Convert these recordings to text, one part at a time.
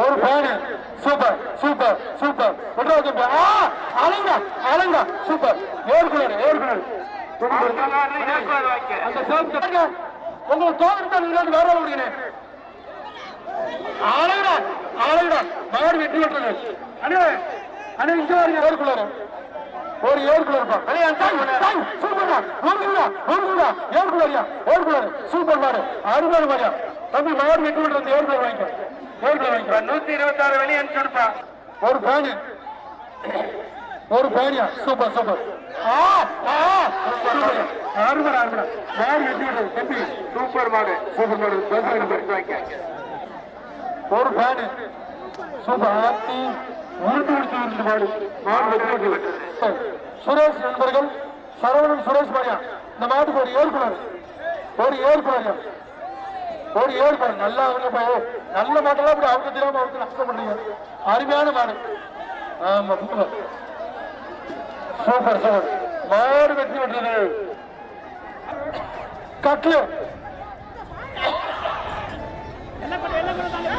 ஒரு fan super super super விட்றா தம்பி ஆ அலங்க சூப்பர் ஏழு குளர் ஏழு குளர் அந்த சேஃப்டி உங்களுக்கு தோணுறது நீங்க வேற முடியுங்க அழகுடா அழகுடா மாடு வெட்டி விட்டது அண்ணே அண்ணே இங்க வரீங்க ஏர் குளர் ஒரு ஏர் குளர் பா. அண்ணே சூப்பர்டா ஓடுடா ஓடுடா ஏர் குளரியா ஏர் குளர் சூப்பர் மாடு. அருமையான மாடியா. தம்பி மாடு வெட்டி விட்டது ஏர் குளர் குளர் வாங்கிக்கோ. நூத்தி இருபத்தி ஆறு வெளியே ஒரு ஃபேனு. ஒரு ஃபேனியா? Super super. ஆ ஆ சூப்பர். ஆறுமடா ஆறுமடா மாடு வெட்டி விட்டது தம்பி சூப்பர் மாடு. சூப்பர் மாடு. எடுத்து வைக்க ஒரு ஃபேனு. சூப்பர். ஆத்தி. உருட்டு உருட்டு உருட்டு மாடு. மாடு சுரேஷ் நண்பர்கள் சரவணன் சுரேஷ் மாடியா இந்த மாட்டுக்கு ஒரு ஏற்குனர் ஒரு ஏற்குனரியா ஒரு ஏழு பாரு நல்லா அவங்க போய் நல்ல மாட்டெல்லாம் இப்படி அவங்க தெரியாம அவங்க நஷ்டம் பண்றீங்க. அருமையான மாடு ஆமா சூப்பர் சூப்பர் மாடு வெட்டி விட்டது. கட்லு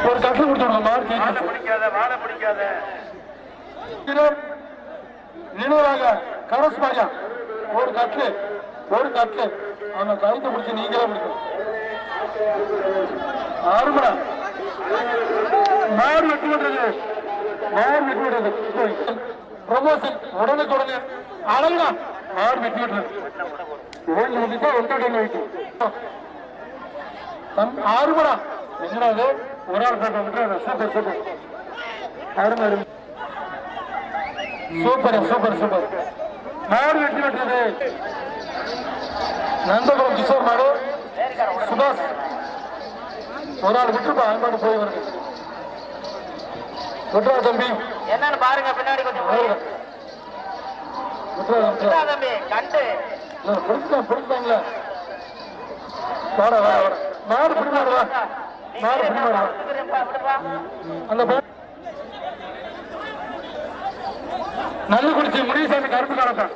ஒரு கட்லு கொடுத்துருங்க மாடு பிடிக்காத மாடை பிடிக்காத. நினைவாக கரஸ் மாரியா ஒரு கட்லு ஒரு கட்லு அவனை கழுத்தை பிடிச்சி நீங்களே பிடிக்கும் ஆறுமடா மாடு வெட்டி விடுறது மாடு வெட்டி விடுறது ப்ரமோஷன் உடனுக்குடனே. அழகுடா மாடு வெட்டி விடுறது ஓய்வு வந்துட்டா ஒன்றாட்டம் வைக்கும் ஆறுமடா என்னடா இது? ஒரு ஆள் போட்டு விட்டுறாரு சூப்பர் சூப்பர் அருமை அருமை. சூப்பர் சூப்பர் சூப்பர் மாடு வெட்டி விட்டது நந்தபுரம் கிஷோர் மாடு சுபாஷ். ஒரு ஆள் விட்டுருப்பா அன்பாடு போய் வருது விட்டுறா தம்பி. என்னன்னு பாருங்க பின்னாடி கொஞ்சம். விட்டுறா, தம்பி. கண்டு. பிடிச்சிட்டான் பிடிச்சிட்டாங்களே வாடா வாடா வாடா. மாடு பிடி மாடு வா மாடு பிடி மாடு வா விடுப்பா, விடுப்பா. அந்த பே- நல்ல குடிச்சு முனிசாமி கருப்பு காலத்தான்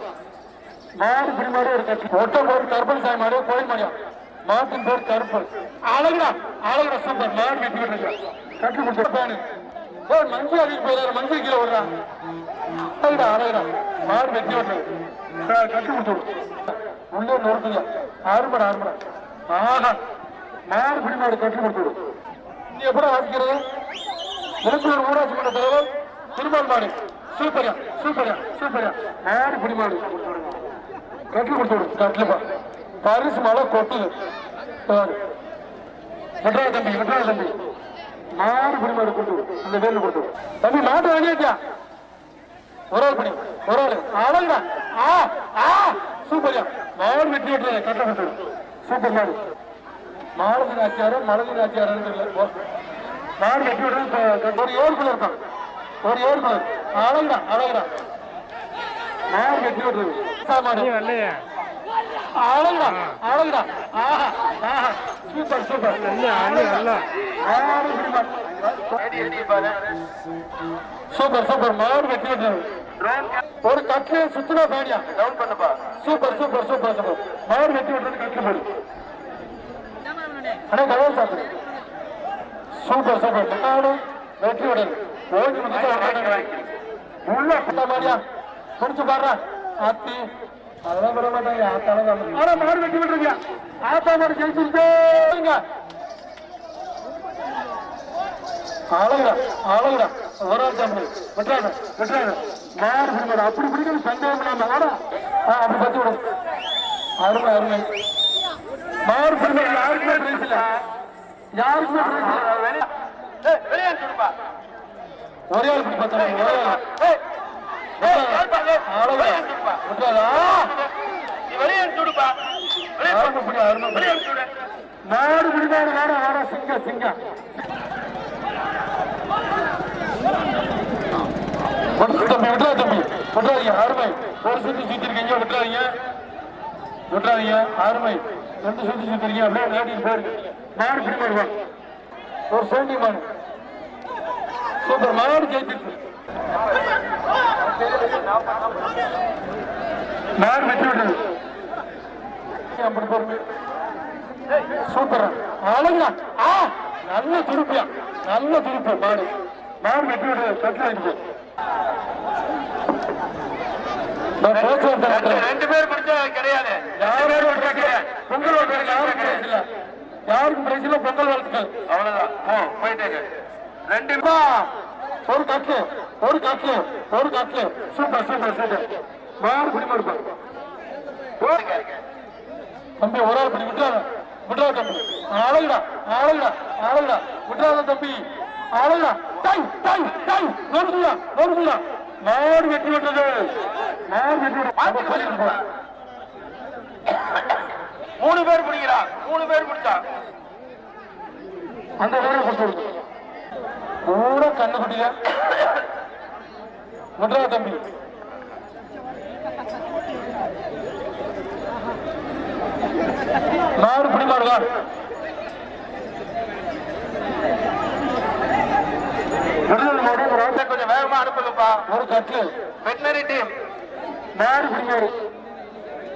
மாடு பிடி மாடு ஒரு கட்சி. ஒட்ட போட்டு கருப்பன் சாமி மாடு கோயில் மாடியா. மாட்டின் பேர் கருப்பு. அழகுடா அழகுடா சூப்பர். மாடு வெட்டி விட்டுருக்கா கட்டி கொடுத்துருப்பானு ஓ மஞ்சள் அடிக்க போயிடாரு மஞ்சள் கீழே விடுறா. அழகுடா அழகுடா. மாடு வெட்டி விட்டுரு கட்டி கொடுத்து விடு. உள்ளே நொறுக்குங்க ஆறுமடா ஆறுமடா ஆஹா. மாடு பிடி மாடு கட்டி கொடுத்து விடு. நீ எப்படி வாசிக்கிறது? திருப்பூர் ஊராட்சி மன்ற தலைவர் திருமால் மாடு. சூப்பரியா சூப்பரியா சூப்பரியா. மாடு பிடி மாடு. கட்டில் கொடுத்து விடு. கட்டிலுப்பா பரிசு மழை கொட்டுது பாரு. தம்பி வெட்டுறா தம்பி. மாடு பிடிமாடு கொடுத்து அந்த வேலு கொடுத்து தம்பி மாட்டு வாங்கியா ஒரு ஆள் பணி ஒரு ஆள். அழகுடா. ஆ ஆ. சூப்பரியா. மாடு வெட்டி வெட்டுறது கட்ட கட்டு. சூப்பர் மாடு. மாலதி ஆச்சியாரம் மலதி ஆச்சியாரம் தெரியல. மாடு வெட்டி விடுறது ஒரு ஏழு குள்ள இருக்கான். ஒரு ஏழு குள்ள அழகுடா அழகுடா. மாடு வெட்டி விடுறது. சாமாடு அழகுடா அழகுடா சூப்பர் சூப்பர். Super super. மாடு வெட்டி ட்ரோன் ஒரு கட்லு சுத்துனா பேடியா? டவுன் பண்ணுப்பா சூப்பர் சூப்பர் சூப்பர் சூப்பர். மாடு வெட்டி விடுறது கட்லு போடு அண்ணா கதவு சாப்பிடு சூப்பர் சூப்பர். மாடு வெட்டி விடுறது ஓடி முடிச்சு உள்ள பட்ட மாடியா குடிச்சு பாடுறா. ஆத்தி அதெல்லாம் விட மாட்டாங்க ஆனா மாடு வெட்டி விட்டுருக்கியா ஆத்தா மாடு ஜெயிச்சிருக்கேங்க அழகுடா அழகுடா ஒரு ஆள் தான் விட்டுறாங்க விட்டுறாங்க மாடு பிடி மாடு அப்படி பிடிக்கணும் சந்தேகம் இல்லாம ஆடா ஆ அப்படி பத்தி விடு. அருமை அருமை. மாடு பிடி மாடு யாருக்குமே பிரைஸ் இல்ல யாருக்குமே பிரைஸ் இல்ல ஏய், வெளியே அனுப்பிச்சு கொடுப்பா. ஒரே ஆள் பிடி பார்த்தா ஒரே ஆள். மாடு பிடி மாடு வாடா சிங்க சிங்க தம்பி விட்டுறா தம்பி விட்டுறாதீங்க அருமை ஒரு சுத்தி சுத்தி விட்டுறாதீங்க விட்டுறாதீங்க அருமை ரெண்டு சுத்தி சுத்தி அப்படியே விளையாடிட்டு போயிருங்க மாடு ஒரு சோண்டி மாடு சூப்பர் மாடு ஜெயிச்சிருக்கு. மாடு வெட்டி விட்டது. அப்படி பொறுமை சூப்பர். அழகுடா. ஆ நல்ல துடுப்பியா நல்ல துடிப்பு மாடு. மாடு வெட்டி விட்டு கட்டில் பேச்சுவார்த்தை ரெண்டு- பேர் பிடிச்சா கிடையாது? பொங்கல் வாழ்த்துக்கள் யாருக்கும் பிரைஸ் இல்ல யாருக்கும் பிரைஸ் இல்ல பொங்கல் வாழ்த்துக்கள். அவ்வளவுதான். போயிட்டேங்க ரெண்டு. ஒரு கட்டு ஒரு கட்டு ஒரு கட்டு சூப்பர் சூப்பர் சூப்பர். மாடு குடிமா இருப்பாங்க பேருங்க தம்பி ஒரு ஆள் படி. விட்டுறாத விட்டுறாத தம்பி. அழகுடா அழகுடா அழகுடா. விட்டுறாத தம்பி. அழகுடா. டாய் டாய் டாய் நோடுதுடா நோடுதுடா மாடு வெட்டி விட்டுறது மாடு விட்டு மூணு பேர் பிடிக்கிறான் மூணு பேர் பிடிச்சா அந்த வேலை கொடுத்து கூட கண்ணு குட்டியா? விட்டுறா தம்பி. மாடு பிடி மாடுதா விடுதலை மாடு ஒரு ஆட்டை கொஞ்சம் வேகமா அனுப்புங்கப்பா. ஒரு கட்டு. Veterinary team. மாடு பிடி மாடு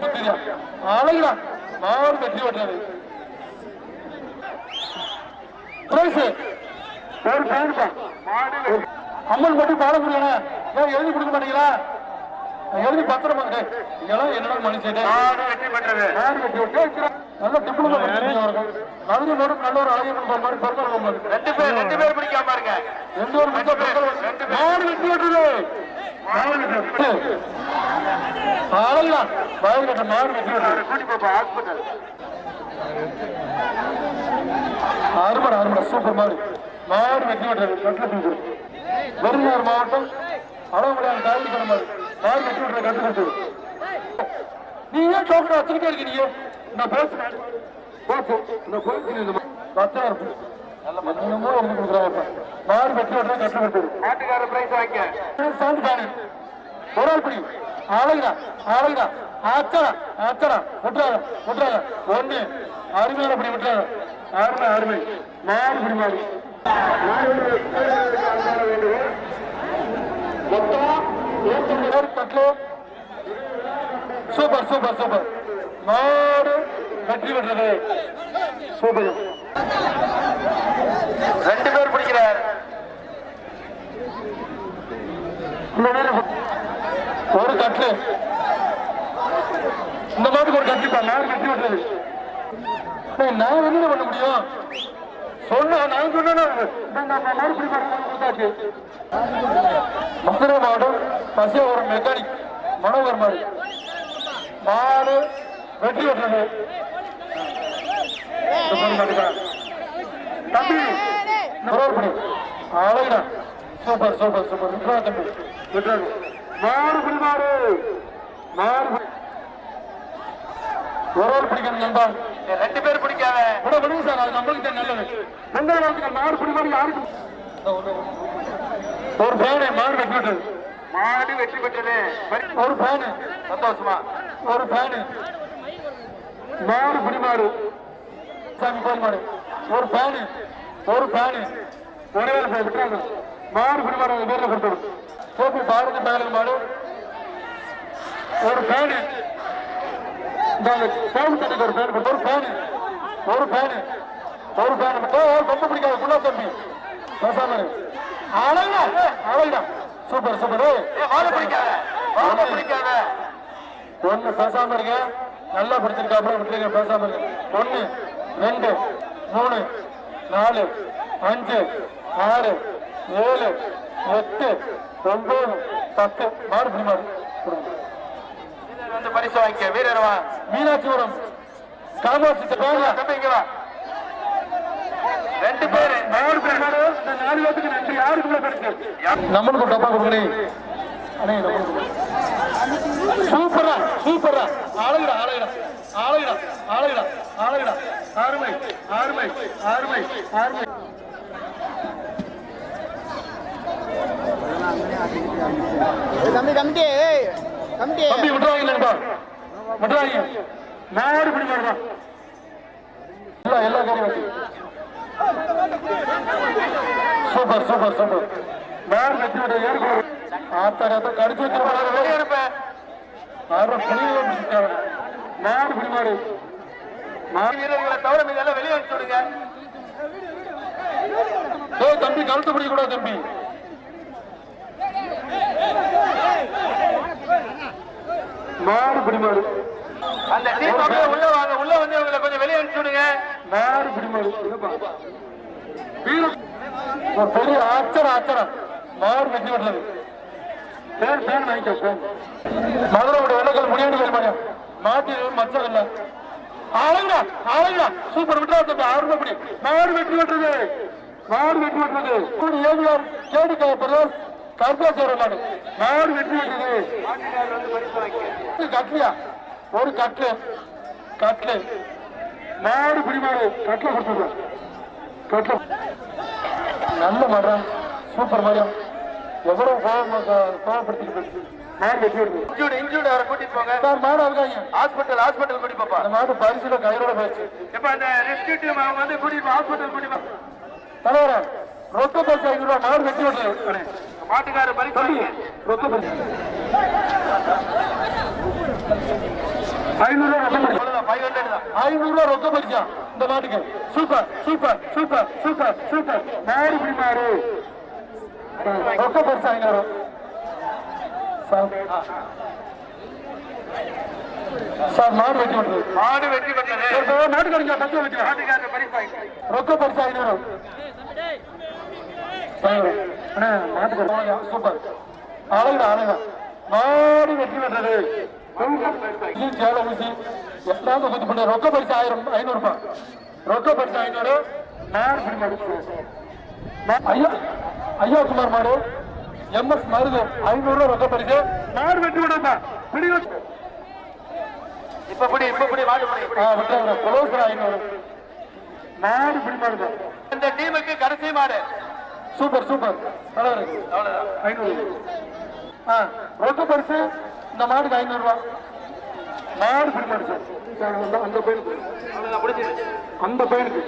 குத்திரியா அழகுடா. மாடு வெட்டி விட்டுறது பிரைஸ். ஒரு பேருப்பா அம்மன் மட்டும் பாட முடியல ஏன் எழுதி கொடுக்க மாட்டீங்களா எழுதி பத்திரமா இதெல்லாம் என்னடா மனுஷன் வெற்றி? நல்ல டிப்ளமா. மதுரை மேடம் நல்ல ஒரு அழகிய குடும்பம் மாதிரி பிறந்தவங்க உங்களுக்கு. ரெண்டு பேர் ரெண்டு பேர் பிடிக்காம பாருங்க எந்த ஒரு பிறந்தவங்க வந்து- மாடு வெட்டி விட்டுது. மாடு வெட்டி விட்டு. அழகுடா. வயல் கட்ட மாடு வெட்டி விட்டுது. கூட்டி போப்பா ஹாஸ்பிட்டல் அருமடா அருமடா சூப்பர் மாடு மாடு வெட்டி விட்டுறது கட்டில தூக்கு விருதுநகர் மாவட்டம் அளவுமுடியான காய்கறி கடை மாடு மாடு வெட்டி விட்டுற கட்டு கட்டு நீங்க டோக்கன் வச்சிருக்கே இருக்கீங்க? நான் பேசுறேன் போச்சு இந்த போச்சு இந்த பத்தா இருக்கும் என்னமோ எழுதி கொடுக்குறாங்க. மாடு வெட்டி விட்டுற கட்டு கட்டு மாட்டுக்கார பிரைஸ் வாங்க. சவுண்ட் பாரு ஒரு ஆள் பிடி. அழகுடா அழகுடா. ஆச்சடா ஆச்சடா விட்டுறாத விட்டுறாத ஒண்ணு. அருமையான பிடி அருமை அருமை. பிடி மாடு சூப்பர் சூப்பர் சூப்பர். நாடு வெற்றி பெற்றது. சூப்பர். ரெண்டு பேர் பிடிக்கிறார். ஒரு கட்டு இந்த மாதிரி ஒரு கட்டு தான் நான் கட்டி விட்டது நான் என்ன பண்ண முடியும்? சொன்ன நான் சொன்னேன்? நம்ம மாடுபிடி கொடுத்தாச்சு. மதுரை மெக்கானிக் மனோகர் மாடு மாடு வெற்றி பெற்றது தம்பி மனோகர் அழகா சூப்பர் சூப்பர் சூப்பர். விட்ரா தம்பி விட்ரா மாடு மாறு ஒரு ஆள் பிடிக்கணும் நண்பா ரெண்டு பேர் பிடிக்காத. விட விடுங்க சார் அது நம்மளுக்கு தான் நல்லது. பொங்கல் வாழ்த்துக்கள் மாடு பிடி மாடு யாருக்கு? ஒரு ஃபேனு மாடு வெட்டி விட்டது மாடு வெற்றி பெற்றது. ஒரு ஃபேனு சந்தோஷமா. ஒரு ஃபேனு மாடு பிடி மாடு சாமி கோயில் மாடு. ஒரு ஃபேனு ஒரு ஃபேனு ஒரே ஃபேன் விட்டுறாங்க. மாடு பிடி மாடு அந்த பேர்ல கொடுத்தது கோபி பாரதி பேரல் மாடு. ஒரு ஃபேனு இந்த சேவல் தண்ணிக்கு ஒரு ஃபேன் ஒரு ஃபேனு ஒரு ஃபேனு ஒரு ஃபேன் ரொம்ப பிடிக்காது குள்ளா தம்பி. பேசாம இரு. அழகா அழகா சூப்பர் சூப்பர். ஏய், ஏய், பிடிக்காத மாடு பிடிக்காத. ஒண்ணு பேசாம இருங்க. நல்லா படிச்சிருக்கா அப்புறம் விட்டுருங்க பேசாம இருங்க ஒண்ணு ரெண்டு மூணு நாலு அஞ்சு ஆறு ஏழு எட்டு ஒன்பது பத்து. மாடு பிடி மாடு கொடுங்க. பரிசு வாங்கிக்க. வீரர் வா மீனாட்சிபுரம். காமாட்சி பேங்க. தம்பி இங்க வா. ரெண்டு பேரு. மாடு இந்த நாலு பேத்துக்கு நன்றி. யாருக்குள்ள கிடைச்சு நம்மளுக்கு டப்பா கொடுங்க. சூப்பரா சூப்பரா அழகுடா அழகுடா அழகுடா அழகுடா அழகுடா அருமை அருமை அருமை அருமை தம்பி கமிட்டி தம்பி. விட்டுறாங்க நண்பா விட்டுறாங்க மாடு பிடி மாடுடா எல்லா எல்லா காரியம் சூப்பர் சூப்பர் சூப்பர். மாடு வெற்றி விட ஏற்கனவே ஆத்தாரத்தை கடிச்சு வச்சிருப்பாங்க வெளியே இருப்ப. ஆறு புளியில பிடிச்சிட்டாங்க மாடு பிடி மாடு. வீரர்களை தவிர மீதெல்லாம் வெளியே அனுப்பிச்சு விடுங்க ஏய் கழுத்து பிடிக்க கூடாது தம்பி. மாடு பிடிமாடு அந்த டீம் அப்படியே உள்ள வாங்க உள்ள வந்து இவங்களை கொஞ்சம் வெளியே அனுப்பிச்சு விடுங்க. மாடு பிடிமாடு பெரிய ஆச்சரம் ஆச்சரம் மாடு வெற்றி பெற்றது. பேர் பேர் வாங்கிக்கோ பேர். மதுரோட விலகல் முடியாது மணியம் மாட்டில் மச்சம் இல்ல. ஆளுங்கடா ஆளுங்கடா சூப்பர் விட்டா தம்பி ஆறு படி மாடு வெற்றி பெற்றது. மாடு வெற்றி பெற்றது. கூடி ஏவிஆர் கேடு பிரதேஷ் கருத்தாச்சார மாடு மாடு வெற்றி பெற்றது கட்லியா ஒரு கட்லு கட்லு மாடு பிடிமாடு. கட்ல கொடுத்துருக்க கட்ல நல்ல மரம். சூப்பர் மரம். எவ்வளவு வெட்டி விடுது இன்ஜூர்டு அவரை கூட்டிட்டு போங்க. சார் மாடு இருக்காங்க. ஹாஸ்பிட்டல் ஹாஸ்பிட்டல் கூட்டி பாப்பா. அந்த மாடு பரிசுல கையோட போயிடுச்சு. இப்ப அந்த ரெஸ்கியூ டீம் அவங்க வந்து கூட்டிட்டு ஹாஸ்பிட்டல் கூட்டி போ. தலைவர ரொக்க பரிசு ஐநூறு மாடு வெட்டி விடுறது மாட்டுக்காரர். ரொக்க பரிசு. ஐநூறு ரூபா ரொக்க பரிசு அவ்வளவுதான், 500 தான். ஐநூறு ரூபா ரொக்க பரிசா இந்த மாட்டுக்கு super super super super super மாடு இப்படி ரொக்க பரிசு ஐநூறு. சார். மாடு வெட்டி விடுறது மாடு வெற்றி பெற்றது ஒரு நாட்டு கடிஞ்சா பரிசு வாங்கி. ரொக்க பரிசு ஐநூறு. சூப்பர் அழகுடா அழகா மாடு பெற்றது ஊசி, சேலை ஊசி எல்லாமே குத்து பண்ண ரொக்க பரிசு ஆயிரம் ஐநூறு. ரூபாய் ரொக்க பரிசு ஐநூறு மாடு ஐயா ஐயா குமார் மாடு எம் எஸ் மருது ஐநூறு ரூபாய் ரொக்க பரிசு மாடு வெட்டி விடப்பா பிடி வச்சு இப்ப பிடி இப்ப பிடி மாடு குலோசர் ஐநூறு மாடு பிடி மாடு இந்த டீமுக்கு கடைசி மாடு சூப்பர் சூப்பர் ஐநூறு ரொக்க பரிசு இந்த மாடுக்கு ஐநூறு ரூபா மாடு பிடி மாடு சார் அந்த பையனுக்கு. அந்த பையனுக்கு.